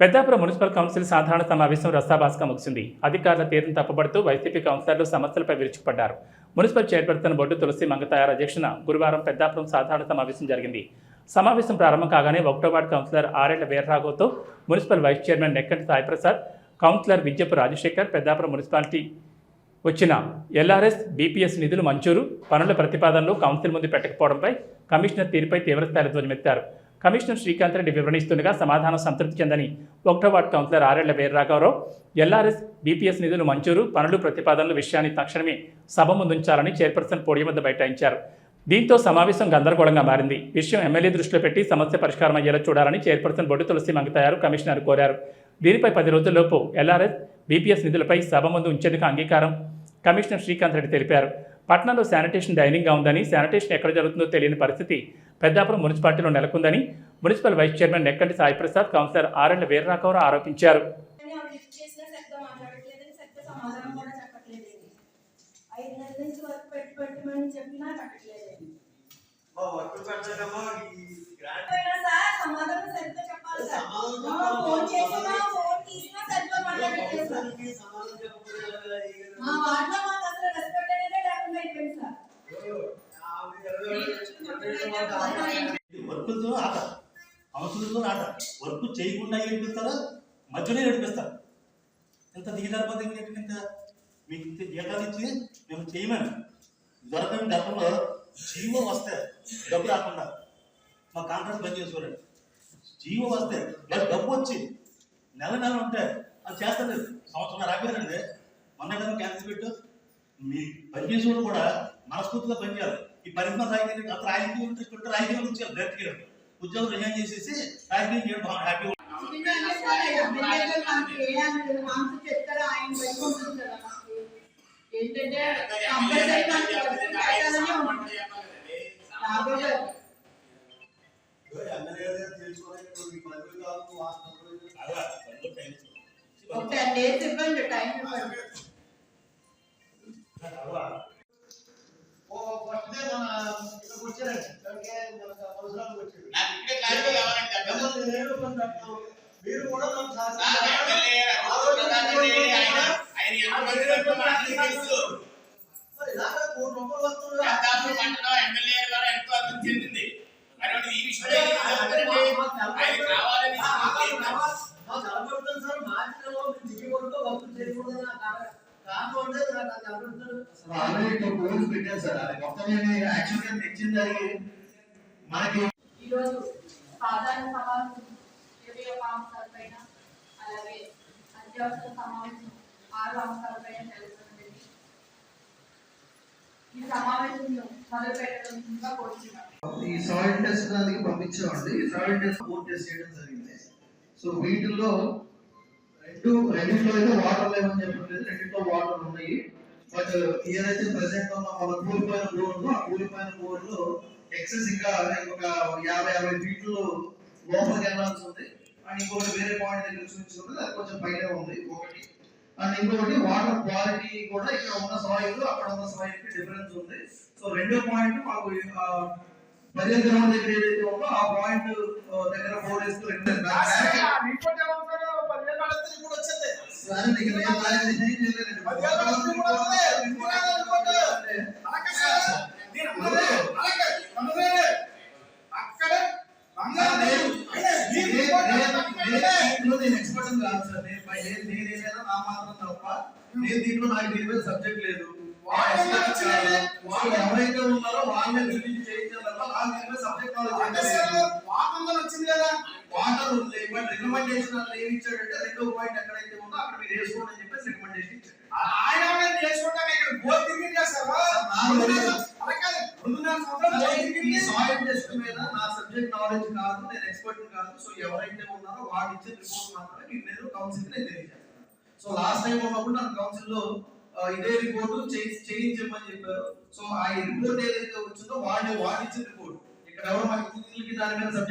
Peddapuram municipal council సాధారణ సమావేశం రస్తాబాస్గా ముగిసింది. అధికారుల తీరును తప్పబడుతూ వైసీపీ కౌన్సిలర్లు సమస్యలపై విరుచుకుపడ్డారు. మున్సిపల్ చైర్పర్సన్ బొడ్డు తులసి మంగతాయార అధ్యక్షన గురువారం పెద్దాపురం సాధారణ సమావేశం జరిగింది. సమావేశం ప్రారంభం కాగానే ఒకటో వార్డు కౌన్సిలర్ ఆరేళ్ళ వీర్రాఘవ్తో municipal vice chairman Nekkanti Saiprasad councillor Vidyapu Rajasekhar Peddapuram municipality వచ్చిన ఎల్ఆర్ఎస్ బీపీఎస్ నిధులు మంజూరు పనుల ప్రతిపాదనలు కౌన్సిల్ ముందు పెట్టకపోవడంపై కమిషనర్ తీరుపై తీవ్రస్థాయిలో ధ్వజమెత్తారు. కమిషనర్ శ్రీకాంత్ రెడ్డి వివరణిస్తుండగా సమాధానం సంతృప్తి చెందని ఒకటో వార్డు కౌన్సిలర్ ఆరేళ్ళ వీర్రాఘవరావు ఎల్ఆర్ఎస్ బీపీఎస్ నిధులు మంజూరు పనులు ప్రతిపాదనల విషయాన్ని తక్షణమే సభ ముందుంచాలని చైర్పర్సన్ పోడియం వద్ద బైఠాయించారు. దీంతో సమావేశం గందరగోళంగా మారింది. విషయం ఎమ్మెల్యే దృష్టిలో పెట్టి సమస్య పరిష్కారం అయ్యేలా చూడాలని చైర్పర్సన్ బొడ్డు తులసి మంగతాయారు కమిషనర్ కోరారు. దీనిపై పది రోజుల్లోపు ఎల్ఆర్ఎస్ బీపీఎస్ నిధులపై సభ ముందు ఉంచేందుకు అంగీకారం కమిషనర్ శ్రీకాంత్ రెడ్డి తెలిపారు. పట్టణంలో శానిటేషన్ డైనింగ్గా ఉందని శానిటేషన్ ఎక్కడ జరుగుతుందో తెలియని పరిస్థితి పెద్దాపురం మున్సిపాలిటీలో నెలకొందని municipal vice chairman Nekkanti Saiprasad councillor RL వీరరాఘవరావు ఆరోపించారు. ఐదు నెలల నుంచి వర్క్ పెట్టి పెట్టమని చెప్పినా పెట్టట్లేదండి వర్క్ పెట్టడమో అవసరంతో ఆట. వర్క్ చేయకుండా ఏడిపిస్తారా మధ్యలో ఏడిపిస్తారు ఎంత దిగజారిపోతే ఇంత మీకు ఇంత జీతాలు ఇచ్చి మేము చేయమని. దొరకని గతంలో జీవో వస్తే డబ్బు రాకుండా. మా కాంట్రాక్ట్ బంద్ చేసుకోలేదు జీవో వస్తే మరి డబ్బు వచ్చి నెల నెల ఉంటే అది చేస్తారు సంవత్సరం రాకపోయారండి మొన్న కదా క్యాన్సిల్ పెట్టు. మీ పనిచేసేవాడు కూడా మనస్ఫూర్తిగా పనిచేయాలి ఈ పరిశ్రమ సాగితే అక్కడ రాజకీయం ఉంటే చుట్టూ రాజకీయం నుంచి డైరెక్ట్గా ఉద్యోగం రిజైన్ చేసేసి రాజకీయం చేయడం బాగా హ్యాపీగా ఏంటంటే కంపల్సరీ మనకి వర్క్ పెట్టాలని ఉంటుంది. రాఘవ్ గారు, ఎమ్మెల్యే గారు తెలుసుకోవాలి మీ పదవి కాదు వాస్తవం అలా పనులు టైం ఒక టెన్ డేస్ ఇవ్వండి టైం ఇవ్వండి టూ గోల్స్ పెట్టారు సార్. అది మొత్తం యాక్చువల్గా తెచ్చింది అది మనకి ఈరోజు సాధారణ ద్వితీయ ఒక అంశాలపైన అలాగే అత్యవసర సమావేశం ఆరు అంశాలపైన జరుగుతుంది ఈ సమావేశంలో మొదలు పెట్టడంగా కోరుతున్నాం ఈ సాయిల్ టెస్ట్ దానికి పంపించామండి. ఈ సాయిల్ టెస్ట్ పూర్తి టెస్ట్ చేయడం జరిగింది. సో వీటిల్లో రెండు రెండింటిలో అయితే వాటర్ లేవని చెప్పలేదు రెండింటిలో వాటర్ ఉన్నాయి. బట్ ఏదైతే ప్రెసెంట్ ఉన్న మన కూలిపోయిన బోర్ ఉందో ఆ కూలిపోయిన బోర్ ఎక్సెస్ ఇంకా ఇంకొక యాభై యాభై ఫీట్లు లోపలికి వెళ్ళాల్సి ఉంది. అండ్ ఇంకొకటి వేరే పాయింట్ దగ్గర చూపించుకుంటే అది కొంచెం పైన ఉంది ఒకటి. అండ్ ఇంకొకటి వాటర్ క్వాలిటీ కూడా ఇక్కడ ఉన్న సాయిల్ అక్కడ ఉన్న సాయిల్కి డిఫరెన్స్ ఉంది. సో రెండో పాయింట్ మాకు ఆ, పదిహేను గ్రాముల దగ్గర ఏదైతే ఉందో ఆ పాయింట్ దగ్గర ఫోర్ డేస్ సరే నేను ఎక్స్పర్ట్ కాదు సార్. నేను పై- నేను నేను ఏదైనా నా మాత్రం తప్ప నేను దీంట్లో నాకు దీని మీద సబ్జెక్ట్ లేదు. వాళ్ళు ఎవరైతే ఉన్నారో రిలీజ్ చేయించాలి తప్ప నాకు దీని మీద సబ్జెక్ట్ నాలెడ్జ్ వాటర్ ఉంది. బట్ రికమెండేషన్ అట్లా ఏమి ఇచ్చాడంటే రెండో పాయింట్ ఎక్కడైతే ఉందో అక్కడ మీరు వేసుకోండి అని చెప్పేసి రికమెండేషన్ ఇచ్చాడు. ఈ సాయిల్ టెస్ట్ మీద నా సబ్జెక్ట్ నాలెడ్జ్ కాదు నేను ఎక్స్పర్ట్ కాదు సో ఎవరైతే ఉన్నారో వాళ్ళు ఇచ్చే రిపోర్ట్ మాత్రమే మీకు నేను కౌన్సిల్ నేను తెలియజేస్తాను. సో లాస్ట్ టైం ఉన్నప్పుడు నాకు కౌన్సిల్లో ఇదే రిపోర్ట్ చేయించమని చెప్పారు. సో ఆ రిపోర్ట్ ఏదైతే వచ్చిందో వాళ్ళు వాళ్ళు ఇచ్చిన రిపోర్ట్ ఇక్కడ ఎవరు మనకి దాని మీద